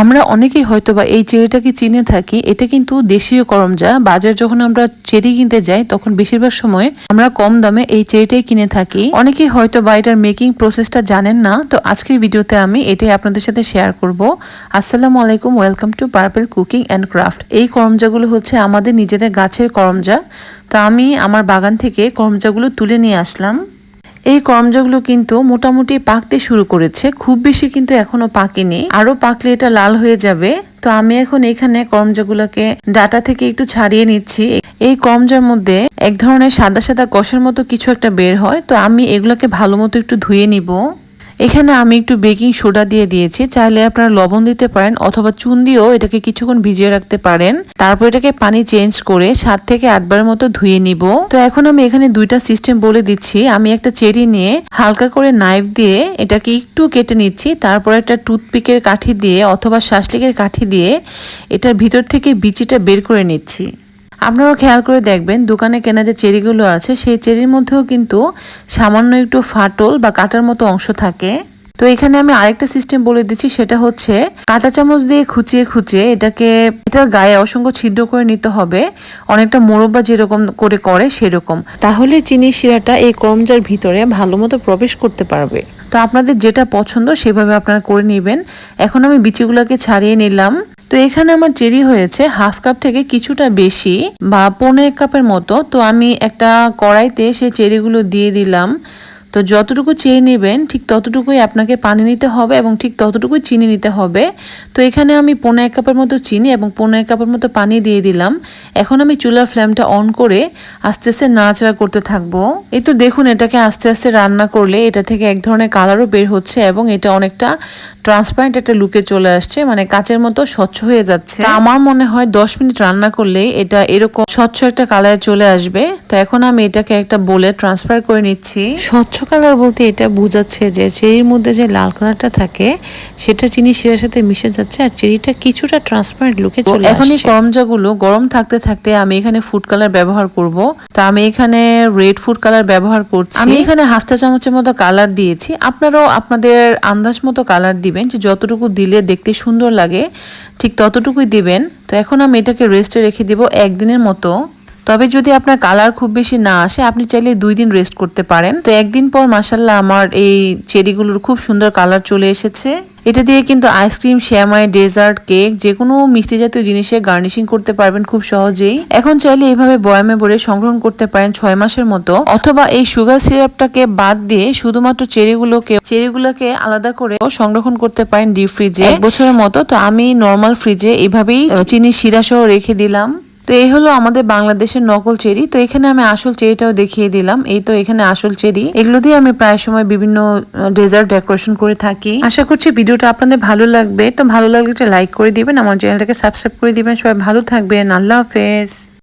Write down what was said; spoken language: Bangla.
আমরা অনেকেই হয়তো বা এই চেরিটাকে চিনে থাকি, এটা কিন্তু দেশীয় করমজা। বাজার যখন আমরা চেরি কিনতে যাই, তখন বেশিরভাগ সময় আমরা কম দামে এই চেরিটাই কিনে থাকি। অনেকেই হয়তো বা এটার মেকিং প্রসেসটা জানেন না, তো আজকের ভিডিওতে আমি এটাই আপনাদের সাথে শেয়ার করব। আসসালামু আলাইকুম welcome to purple cooking and craft এই করমজাগুলো হচ্ছে আমাদের নিজেদের গাছের করমজা। তো আমি আমার বাগান থেকে করমজাগুলো তুলে নিয়ে আসলাম। এই করমজাগুলো কিন্তু মোটামুটি পাকতে শুরু করেছে। খুব বেশি কিন্তু এখনও পাকেনি। আরও পাকলে এটা লাল হয়ে যাবে। তো আমি এখন এখানে করমজাগুলোকে ডাটা থেকে একটু ছাড়িয়ে নিচ্ছি। এই করমজার মধ্যে এক ধরনের সাদা সাদা কষের মতো কিছু একটা বের হয়। তো আমি এগুলোকে ভালো মতো একটু ধুয়ে নিব। এখানে আমি একটু বেকিং সোডা দিয়ে দিয়েছি। চাইলে আপনারা লবণ দিতে পারেন অথবা চুন দিয়েও এটাকে কিছুক্ষণ ভিজিয়ে রাখতে পারেন। তারপর এটাকে পানি চেঞ্জ করে সাত থেকে আটবারের মতো ধুয়ে নিব। তো এখন আমি এখানে দুইটা সিস্টেম বলে দিচ্ছি। আমি একটা চেরি নিয়ে হালকা করে নাইফ দিয়ে এটাকে একটু কেটে নিচ্ছি। তারপর একটা টুথপিকের কাঠি দিয়ে অথবা শাসলিকের কাঠি দিয়ে এটার ভিতর থেকে বিচিটা বের করে নিচ্ছি। আপনারাও খেয়াল করে দেখবেন, দোকানে কেনা যে চেরিগুলো আছে, সেই চেরির মধ্যেও কিন্তু সামান্য একটু ফাটল বা কাটার মতো অংশ থাকে। তো এখানে আমি আরেকটা সিস্টেম বলে দিচ্ছি, সেটা হচ্ছে কাঁটা চামচ দিয়ে খুচিয়ে খুচিয়ে এটাকে, এটার গায়ে অসংখ্য ছিদ্র করে নিতে হবে। অনেকটা মোরব্বা যেরকম করে করে, সেরকম। তাহলে চিনি শিরাটা এই করমজার ভিতরে ভালো মতো প্রবেশ করতে পারবে। তো আপনাদের যেটা পছন্দ, সেভাবে আপনারা করে নেবেন। এখন আমি বিচিগুলোকে ছাড়িয়ে নিলাম। তো এখানে আমার চেরি হয়েছে হাফ কাপ থেকে কিছুটা বেশি বা পনেরো কাপের মতো। তো আমি একটা কড়াইতে সে চেরিগুলো দিয়ে দিলাম। তো যতটুকু চেয়ে নেবেন, ঠিক ততটুকুই আপনাকে পানি নিতে হবে এবং ঠিক ততটুকুই চিনি নিতে হবে। তো এখানে আমি পনেরো এক কাপের মতো চিনি এবং পনেরো এক কাপের মতো পানি দিয়ে দিলাম। এখন আমি চুলার ফ্লেমটা অন করে আস্তে আস্তে নাড়াচাড়া করতে থাকব। এই তো দেখুন, এটাকে আস্তে আস্তে রান্না করলে এটা থেকে এক ধরনের কালারও বের হচ্ছে এবং এটা অনেকটা ট্রান্সপারেন্ট একটা লুকে চলে আসছে মানে কাচের মতো স্বচ্ছ হয়ে যাচ্ছে। আমার মনে হয় দশ মিনিট রান্না করলেই এটা এরকম স্বচ্ছ একটা কালারে চলে আসবে। তো এখন আমি এটাকে একটা বলে ট্রান্সফার করে নিচ্ছি। স্বচ্ছ কালার বলতে এটা বোঝাচ্ছে যে চেরির মধ্যে যে লাল কালারটা থাকে সেটা চিনি শিরার সাথে মিশে যাচ্ছে আর চেরিটা কিছুটা ট্রান্সপারেন্ট লুকে চলে এখন এই করমজাগুলো গরম থাকতে থাকতে আমি এখানে ফুড কালার ব্যবহার করব। তো আমি এখানে রেড ফুড কালার ব্যবহার করছি। আমি এখানে হাফ চা চামচের মতো কালার দিয়েছি। আপনারাও আপনাদের আন্দাজ মতো কালার দিবেন যে যতটুকু দিলে দেখতে সুন্দর লাগে ঠিক ততটুকুই দিবেন। তো এখন আমি এটাকে রেস্টে রেখে দিব একদিনের মতো। তবে যদি আপনার কালার খুব বেশি না আসে, আপনি চাইলে দুই দিন রেস্ট করতে পারেন। তো একদিন পর মাসাল্লাহ আমার এই চেরিগুলোর খুব সুন্দর কালার চলে এসেছে। এটা দিয়ে কিন্তু আইসক্রিম শ্যামাই ডেজার্ট কেক যে কোনো মিষ্টি জাতীয় জিনিসে গার্নিশিং করতে পারবেন খুব সহজেই। এখন চাইলে এইভাবে বয়ামে ভরে সংগ্রহণ করতে পারেন ছয় মাসের মতো। অথবা এই সুগার সিরাপটাকে বাদ দিয়ে শুধুমাত্র চেরিগুলোকে চেরিগুলোকে আলাদা করে সংরক্ষণ করতে পারেন ডিপ ফ্রিজে বছরের মতো, তো আমি নর্মাল ফ্রিজে এভাবেই চিনি শিরা সহ রেখে দিলাম। তো এই হলো আমাদের বাংলাদেশের নকল চেরি। তো এখানে আমি আসল চেরিটাও দেখিয়ে দিলাম। এই তো এখানে আসল চেরি। এগুলো দিয়ে আমি প্রায় সময় বিভিন্ন ডেজার্ট ডেকোরেশন করে থাকি। আশা করছি ভিডিওটা আপনাদের ভালো লাগবে। তো ভালো লাগলে একটা লাইক করে দিবেন। আমার চ্যানেলটাকে সাবস্ক্রাইব করে দিবেন। সবাই ভালো থাকবেন। আল্লাহ হাফেজ।